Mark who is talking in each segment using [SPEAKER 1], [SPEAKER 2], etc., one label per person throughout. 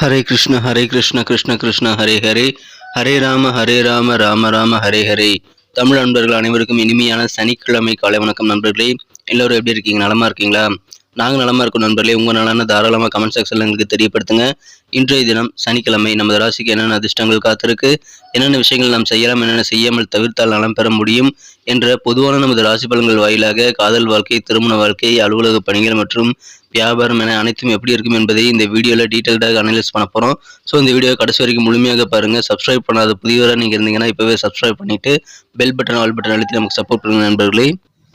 [SPEAKER 1] ஹரே கிருஷ்ண ஹரே கிருஷ்ண கிருஷ்ண கிருஷ்ண ஹரே ஹரே. ஹரே ராம ஹரே ராம ராம ராம ஹரே ஹரே. தமிழ் நண்பர்கள் அனைவருக்கும் இனிமையான சனிக்கிழமை காலை வணக்கம் நண்பர்களே. எல்லோரும் எப்படி இருக்கீங்க? நலமா இருக்கீங்களா? நாங்கள் நலமா இருக்கோம் நண்பர்களே. உங்கள் நலன தாராளமாக கமெண்ட் செக்ஷனில் எங்களுக்கு தெரியப்படுத்துங்க. இன்றைய தினம் சனிக்கிழமை நமது ராசிக்கு என்னென்ன அதிர்ஷ்டங்கள் காத்திருக்கு? என்னென்ன விஷயங்கள் நாம் செய்யலாம்? என்னென்ன செய்யாமல் தவிர்த்தால் நலம் பெற முடியும்? என்ற பொதுவான நமது ராசி பலன்கள் வாயிலாக காதல் வாழ்க்கை திருமண வாழ்க்கை அலுவலக பணிகள் மற்றும் வியாபாரம் என அனைத்தும் எப்படி இருக்கும் என்பதை இந்த வீடியோவில் டீட்டெயில்டாக அனலைஸ் பண்ண போகிறோம் ஸோ இந்த வீடியோ கடைசி வரைக்கும் முழுமையாக பாருங்கள் சப்ஸ்கிரைப் பண்ணாத புதியவராக நீங்கள் இருந்தீங்கன்னா இப்போவே சப்ஸ்கிரைப் பண்ணிவிட்டு பெல் பட்டன் ஆல் பட்டன் அழுத்தி நமக்கு சப்போர்ட் பண்ணுங்கள் நண்பர்களே.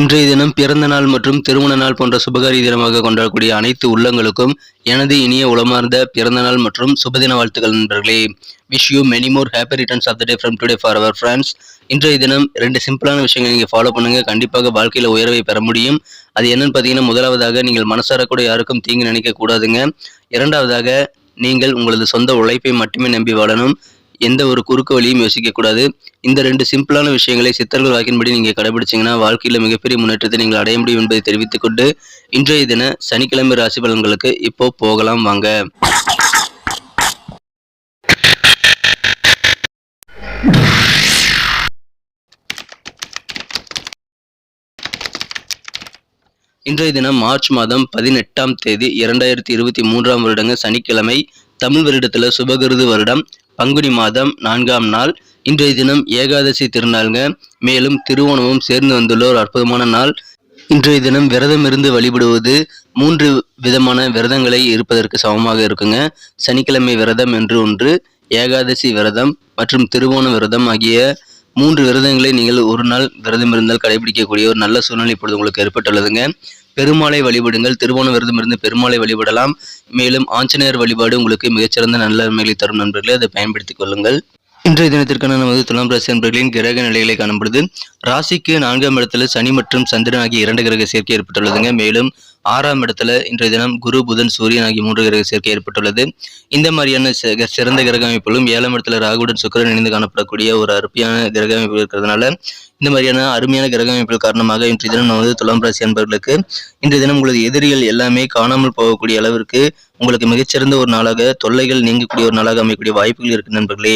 [SPEAKER 1] இன்றைய தினம் பிறந்த நாள் மற்றும் திருமண நாள் போன்ற சுபகாரி தினமாக கொண்டாடக்கூடிய அனைத்து உள்ளங்களுக்கும் எனது இனிய உளமார்ந்த பிறந்த நாள் மற்றும் சுபதின வாழ்த்துக்கள் நண்பர்களே. Wish you many more happy returns of the day from today for our friends இன்றைய தினம் ரெண்டு சிம்பிளான விஷயங்களை நீங்கள் ஃபாலோ பண்ணுங்கள் கண்டிப்பாக வாழ்க்கையில் உயர்வை பெற முடியும். அது என்னன்னு பார்த்தீங்கன்னா முதலாவதாக நீங்கள் மனசார கூட யாருக்கும் தீங்கு நினைக்கக்கூடாதுங்க இரண்டாவதாக நீங்கள் உங்களது சொந்த உழைப்பை மட்டுமே நம்பி வாழணும். எந்த ஒரு குறுக்கு வழியும் யோசிக்கக்கூடாது இந்த ரெண்டு சிம்பிளான விஷயங்களை சித்தர்கள் வாக்கின்படி நீங்கள் கடைபிடிச்சீங்கன்னா வாழ்க்கையில் மிகப்பெரிய முன்னேற்றத்தை நீங்கள் அடைய முடியும் என்பதை தெரிவித்துக் கொண்டு இன்றைய தின சனிக்கிழமை ராசி பலன்களுக்கு இப்போ போகலாம் வாங்க. இன்றைய தினம் மார்ச் மாதம் பதினெட்டாம் தேதி இரண்டாயிரத்தி இருபத்தி மூன்றாம் வருடங்க சனிக்கிழமை தமிழ் வருடத்துல சுபகிருது வருடம். பங்குனி மாதம் நான்காம் நாள். இன்றைய தினம் ஏகாதசி திருநாளுங்க. மேலும் திருவோணமும் சேர்ந்து வந்துள்ள ஒரு அற்புதமான நாள். இன்றைய தினம் விரதம் இருந்து வழிபடுவது மூன்று விதமான விரதங்களை இருப்பதற்கு சமமாக இருக்குங்க. சனிக்கிழமை விரதம் என்று ஒன்று ஏகாதசி விரதம் மற்றும் திருவோண விரதம் ஆகிய மூன்று விரதங்களை நீங்கள் ஒரு நாள் விரதம் இருந்தால் கடைபிடிக்கக்கூடிய ஒரு நல்ல சூழ்நிலை இப்பொழுது உங்களுக்கு ஏற்பட்டுள்ளதுங்க. பெருமாளை வழிபடுங்கள். திருவோண விரதம் இருந்து பெருமாளை வழிபடலாம். மேலும் ஆஞ்சநேயர் வழிபாடு உங்களுக்கு மிகச்சிறந்த நன்மைகளை தரும் நண்பர்களே அதை பயன்படுத்திக் கொள்ளுங்கள். இன்றைய தினத்திற்கான நமது துலாம் ராசி நண்பர்களின் கிரக நிலைகளை காணப்படுது ராசிக்கு நான்காம் இடத்துல சனி மற்றும் சந்திரன் ஆகிய இரண்டு கிரக சேர்க்கை ஏற்பட்டுள்ளதுங்க. மேலும் ஆறாம் இடத்துல இன்றைய தினம் குரு புதன் சூரியன் ஆகிய மூன்று கிரக சேர்க்கை ஏற்பட்டுள்ளது. இந்த மாதிரியான சிறந்த கிரக அமைப்புகளும் ஏழாம் இடத்துல ராகுடன் சுக்கிரன் இணைந்து காணப்படக்கூடிய ஒரு அருமையான கிரக அமைப்பு இருக்கிறதுனால இந்த மாதிரியான அருமையான கிரக அமைப்புகள் காரணமாக இன்றைய தினம் நமது துலாம் ராசி அன்பர்களுக்கு இன்றைய தினம் உங்களது எதிரிகள் எல்லாமே காணாமல் போகக்கூடிய அளவிற்கு உங்களுக்கு மிகச்சிறந்த ஒரு நாளாக தொல்லைகள் நீங்கக்கூடிய ஒரு நாளாக அமையக்கூடிய வாய்ப்புகள் இருக்கு நண்பர்களே.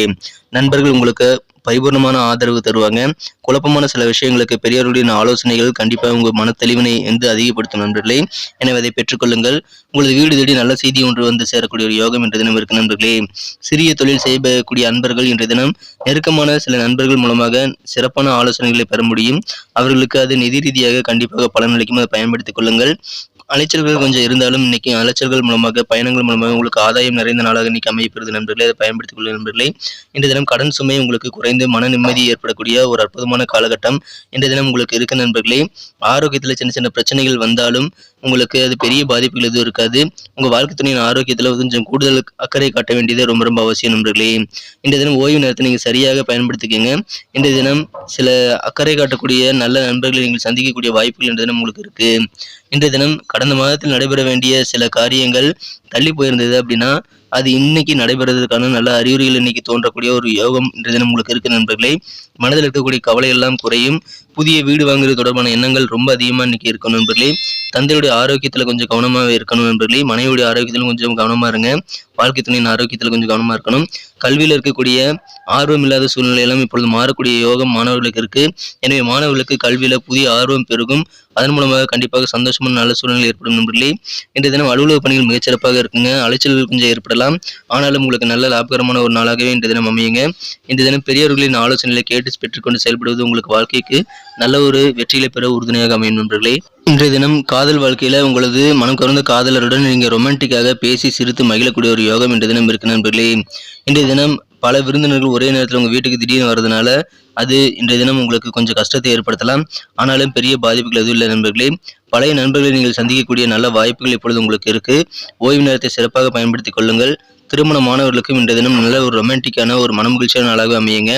[SPEAKER 1] நண்பர்கள் உங்களுக்கு பரிபூர்ணமான ஆதரவு தருவாங்க. குழப்பமான சில விஷயங்களுக்கு பெரியவர்களின் ஆலோசனைகள் கண்டிப்பாக உங்கள் மனத்தெளிவினை வந்து அதிகப்படுத்தும் நண்பர்களே. எனவே அதை பெற்றுக்கொள்ளுங்கள். உங்களது வீடு தேடி நல்ல செய்தி ஒன்று வந்து சேரக்கூடிய ஒரு யோகம் என்ற தினம் இருக்கு நண்பர்களே. சிறிய தொழில் செய்யக்கூடிய அன்பர்கள் இன்றைய தினம் நெருக்கமான சில நண்பர்கள் மூலமாக சிறப்பான ஆலோசனைகளை பெற முடியும். அவர்களுக்கு அது நிதி ரீதியாக கண்டிப்பாக பலனளிக்கும் அதை பயன்படுத்திக் கொள்ளுங்கள். அலைச்சல்கள் கொஞ்சம் இருந்தாலும் இன்னைக்கு அலைச்சல்கள் மூலமாக பயணங்கள் மூலமாக உங்களுக்கு ஆதாயம் நிறைந்த நாளாக இன்னைக்கு அமையப்படுது நண்பர்களே. அதை பயன்படுத்திக் கொள்ள நண்பர்களே. இன்றைய தினம் கடன் சுமை உங்களுக்கு குறைந்து மன நிம்மதி ஏற்படக்கூடிய ஒரு அற்புதமான காலகட்டம் இன்றைய தினம் உங்களுக்கு இருக்க நண்பர்களே. ஆரோக்கியத்தில் சின்ன சின்ன பிரச்சனைகள் வந்தாலும் உங்களுக்கு அது பெரிய பாதிப்புகள் எதுவும் இருக்காது. உங்கள் வாழ்க்கை துணையின் ஆரோக்கியத்தில் கொஞ்சம் கூடுதல் அக்கறை காட்ட வேண்டியது ரொம்ப ரொம்ப அவசியம் நண்பர்களே. இந்த தினம் ஓய்வு நேரத்தை நீங்கள் சரியாக பயன்படுத்திக்கங்க. இந்த தினம் சில அக்கறை காட்டக்கூடிய நல்ல நண்பர்களை நீங்கள் சந்திக்கக்கூடிய வாய்ப்புகள் இந்த தினம் உங்களுக்கு இருக்கு. இன்றைய தினம் கடந்த மாதத்தில் நடைபெற வேண்டிய சில காரியங்கள் தள்ளி போயிருந்தது அப்படின்னா அது இன்னைக்கு நடைபெறுவதற்கான நல்ல அறிகுறிகள் இன்னைக்கு தோன்றக்கூடிய ஒரு யோகம் இன்றைய தினம் உங்களுக்கு இருக்கு நண்பர்களே. மனதில் இருக்கக்கூடிய கவலை எல்லாம் குறையும். புதிய வீடு வாங்குறது தொடர்பான எண்ணங்கள் ரொம்ப அதிகமாக இன்னைக்கு இருக்கும் நண்பர்களே. தந்தையுடைய ஆரோக்கியத்தில் கொஞ்சம் கவனமாக இருக்கணும் நண்பர்களே. மனைவியுடைய ஆரோக்கியத்திலும் கொஞ்சம் கவனமாக இருங்க. வாழ்க்கை துணையின் ஆரோக்கியத்தில் கொஞ்சம் கவனமாக இருக்கணும். கல்வியில் இருக்கக்கூடிய ஆர்வம் இல்லாத சூழ்நிலை எல்லாம் இப்பொழுது மாறக்கூடிய யோகம் மாணவர்களுக்கு இருக்கு. எனவே மாணவர்களுக்கு கல்வியில் புதிய ஆர்வம் பெருகும். அதன் மூலமாக கண்டிப்பாக சந்தோஷமான நல்ல சூழ்நிலை ஏற்படும் நண்பர்களே. இன்றைய தினம் அலுவலக பணிகள் மிகச்சிறப்பாக இருக்குங்க. அலைச்சல்கள் கொஞ்சம் ஏற்படலாம். ஆனாலும் உங்களுக்கு நல்ல லாபகரமான ஒரு நாளாகவே இன்றைய தினம் அமையுங்க. இந்த தினம் பெரியவர்களின் ஆலோசனைகளை கேட்டு பெற்றுக்கொண்டு செயல்படுவது உங்களுக்கு வாழ்க்கைக்கு நல்ல ஒரு வெற்றிகளை பெற உறுதுணையாக அமையும் நண்பர்களே. இன்றைய தினம் காதல் வாழ்க்கையில் உங்களது மனம் கவர்ந்த காதலருடன் நீங்கள் ரொமான்டிக்காக பேசி சிரித்து மகிழக்கூடிய ஒரு யோகம் இன்றைய தினம் இருக்கு நண்பர்களே. இன்றைய தினம் பல விருந்தினர்கள் ஒரே நேரத்தில் உங்கள் வீட்டுக்கு திடீர்னு வர்றதுனால அது இன்றைய தினம் உங்களுக்கு கொஞ்சம் கஷ்டத்தை ஏற்படுத்தலாம். ஆனாலும் பெரிய பாதிப்புகள் எதுவும் இல்லை நண்பர்களே. பழைய நண்பர்களை நீங்கள் சந்திக்கக்கூடிய நல்ல வாய்ப்புகள் இப்பொழுது உங்களுக்கு இருக்குது ஓய்வு நேரத்தை சிறப்பாக பயன்படுத்திக் கொள்ளுங்கள். திருமணமானவர்களுக்கும் இன்றைய தினம் நல்ல ஒரு ரொமான்டிக்கான ஒரு மனமகிழ்ச்சியான நாளாக அமையுங்க.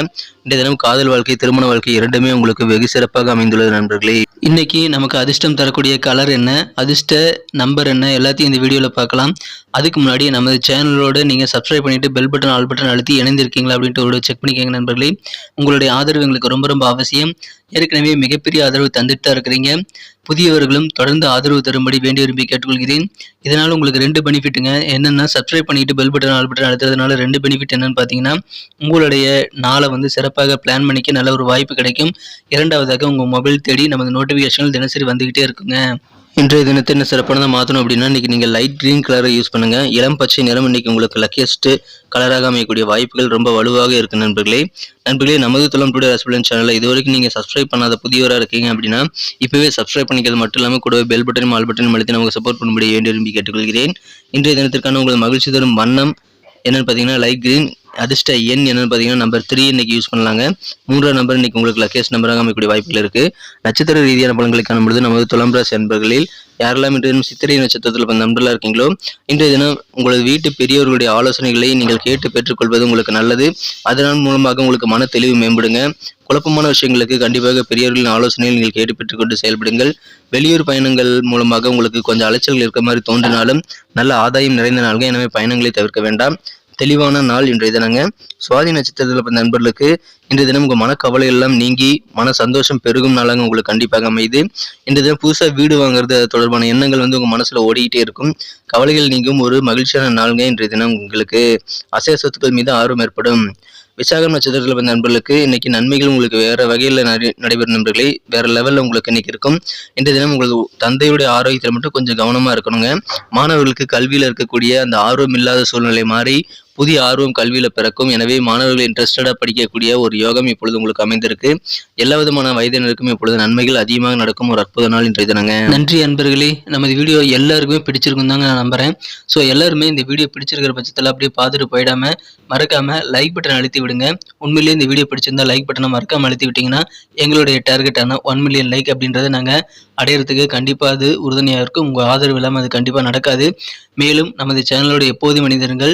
[SPEAKER 1] இன்றைய தினம் காதல் வாழ்க்கை திருமண வாழ்க்கை இரண்டுமே உங்களுக்கு வெகு சிறப்பாக அமைந்துள்ளது நண்பர்களே. இன்னைக்கு நமக்கு அதிர்ஷ்டம் தரக்கூடிய கலர் என்ன அதிர்ஷ்ட நம்பர் என்ன எல்லாத்தையும் இந்த வீடியோவில் பார்க்கலாம். அதுக்கு முன்னாடி நமது சேனலோட நீங்கள் சப்ஸ்கிரைப் பண்ணிட்டு பெல் பட்டன் ஆல் பட்டன் அழுத்தி இணைந்திருக்கீங்களா அப்படின்ட்டு ஒரு செக் பண்ணிக்கோங்க நண்பர்களே. உங்களுடைய ஆதரவு எங்களுக்கு ரொம்ப ரொம்ப அவசியம். ஏற்கனவே மிகப்பெரிய ஆதரவு தந்துட்டு தான் இருக்கிறீங்க. புதியவர்களும் தொடர்ந்து ஆதரவு தரும்படி வேண்டி விரும்பி கேட்டுக்கொள்கிறேன். இதனால் உங்களுக்கு ரெண்டு பெனிஃபிட்டுங்க என்னென்னா சப்ஸ்கிரைப் பண்ணிட்டு பெல் பட்டன் ஆல் பட்டன் அழுத்துறதுனால ரெண்டு பெனிஃபிட் என்னன்னு பார்த்தீங்கன்னா உங்களுடைய நாளை வந்து சிறப்பு சிறப்பாக பிளான் பண்ணிக்க நல்ல ஒரு வாய்ப்பு கிடைக்கும். இரண்டாவதாக உங்கள் மொபைல் தேடி நமது நோட்டிஃபிகேஷன்கள் தினசரி வந்துக்கிட்டே இருக்குங்க. இன்றைய தினத்தை என்ன சிறப்பானதாக மாற்றணும் அப்படின்னா இன்றைக்கி நீங்கள் லைட் க்ரீன் கலரை யூஸ் பண்ணுங்கள் இளம் பச்சை நிறம் இன்றைக்கி உங்களுக்கு லக்கியஸ்ட்டு கலராக அமையக்கூடிய வாய்ப்புகள் ரொம்ப வலுவாக இருக்குது நண்பர்களே. நண்பர்களே நமது துளம் டுடே ரசபலன் சேனலில் இது வரைக்கும் நீங்கள் சப்ஸ்கிரைப் பண்ணாத புதியவராக இருக்கீங்க அப்படின்னா இப்போவே சப்ஸ்கிரைப் பண்ணிக்கிறது மட்டும் இல்லாமல் கூடவே பெல் பட்டனும் ஆல் பட்டனும் அழுத்தி நமக்கு சப்போர்ட் பண்ணும்படி வேண்டி விரும்பி கேட்டுக்கொள்கிறேன். இன்றைய தினத்திற்கான உங்கள் மகிழ்ச்சி தரும் வண்ணம் என்னென்னு பார்த்தீங்கன்னா லைட் க்ரீன் அதிர்ஷ்ட எண் என்னன்னு பார்த்தீங்கன்னா நம்பர் த்ரீ இன்னைக்கு யூஸ் பண்ணலாங்க. மூன்றாம் நம்பர் இன்னைக்கு உங்களுக்கு லக்கேஸ் நம்பராக அமைக்கக்கூடிய வாய்ப்புகள் இருக்கு. நட்சத்திர ரீதியான பலன்களை காணும்பொழுது நமது துலாம் ராசி அன்பர்களில் யாரெல்லாம் இன்றைய தினம் சித்திரை நட்சத்திரத்தில் இப்போ நண்பர்களாக இருக்கீங்களோ இன்றைய தினம் உங்களது வீட்டு பெரியவர்களுடைய ஆலோசனைகளை நீங்கள் கேட்டு பெற்றுக்கொள்வது உங்களுக்கு நல்லது. அதனால் மூலமாக உங்களுக்கு மன தெளிவு மேம்படுங்க. குழப்பமான விஷயங்களுக்கு கண்டிப்பாக பெரியவர்களின் ஆலோசனையில் நீங்கள் கேட்டு பெற்றுக்கொண்டு செயல்படுங்கள். வெளியூர் பயணங்கள் மூலமாக உங்களுக்கு கொஞ்சம் அலைச்சல்கள் இருக்க மாதிரி தோன்றினாலும் நல்ல ஆதாயம் நிறைந்த நாள்கள். எனவே பயணங்களை தவிர்க்க வேண்டாம். தெளிவான நாள் இன்றைய தினங்க. சுவாதி நட்சத்திரத்தில் பிறந்த நண்பர்களுக்கு இன்றைய தினம் உங்கள் மனக்கவலை எல்லாம் நீங்கி மன சந்தோஷம் பெருகும் நாளாக உங்களுக்கு கண்டிப்பாக அமையுது. இன்றைய தினம் புதுசாக வீடு வாங்குறது தொடர்பான எண்ணங்கள் வந்து உங்கள் மனசில் ஓடிக்கிட்டே இருக்கும். கவலைகள் நீங்கும் ஒரு மகிழ்ச்சியான நாளுங்க இன்றைய தினம் உங்களுக்கு. அசைய சொத்துக்கள் மீது ஆர்வம் ஏற்படும். விசாகம் நட்சத்திரத்தில் பிறந்த நண்பர்களுக்கு இன்னைக்கு நன்மைகள் உங்களுக்கு வேற வகையில் நடைபெறும் நண்பர்களே வேற லெவலில் உங்களுக்கு இன்னைக்கு இருக்கும். இன்றைய தினம் உங்களது தந்தையுடைய ஆரோக்கியத்தில் மட்டும் கொஞ்சம் கவனமாக இருக்கணுங்க. மாணவர்களுக்கு கல்வியில் இருக்கக்கூடிய அந்த ஆர்வம் இல்லாத சூழ்நிலை மாறி புதிய ஆர்வம் கல்வியில் பிறக்கும். எனவே மாணவர்கள் இன்ட்ரெஸ்டடாக படிக்கக்கூடிய ஒரு யோகம் இப்பொழுது உங்களுக்கு அமைந்திருக்கு. எல்லா விதமான வயதினருக்கும் இப்பொழுது நன்மைகள் அதிகமாக நடக்கும் ஒரு அற்புத நாள் இன்றைய தினங்க. நன்றி அன்பர்களே. நமது வீடியோ எல்லாருக்குமே பிடிச்சிருக்கும் தாங்க நான் நம்புறேன். ஸோ எல்லாருமே இந்த வீடியோ பிடிச்சிருக்கிற பட்சத்தில் அப்படியே பார்த்துட்டு போயிடாம மறக்காம லைக் பட்டன் அழுத்தி விடுங்க. உண்மையிலேயே இந்த வீடியோ பிடிச்சிருந்தா லைக் பட்டனை மறக்காம அழுத்தி விட்டீங்கன்னா எங்களுடைய டார்கெட்டான ஒன் மில்லியன் லைக் அப்படின்றத நாங்கள் அடையிறதுக்கு கண்டிப்பாக அது உறுதுணையாக இருக்கும். உங்கள் ஆதரவு இல்லாமல் அது கண்டிப்பாக நடக்காது. மேலும் நமது சேனலோட எப்போதும் மனிதர்கள்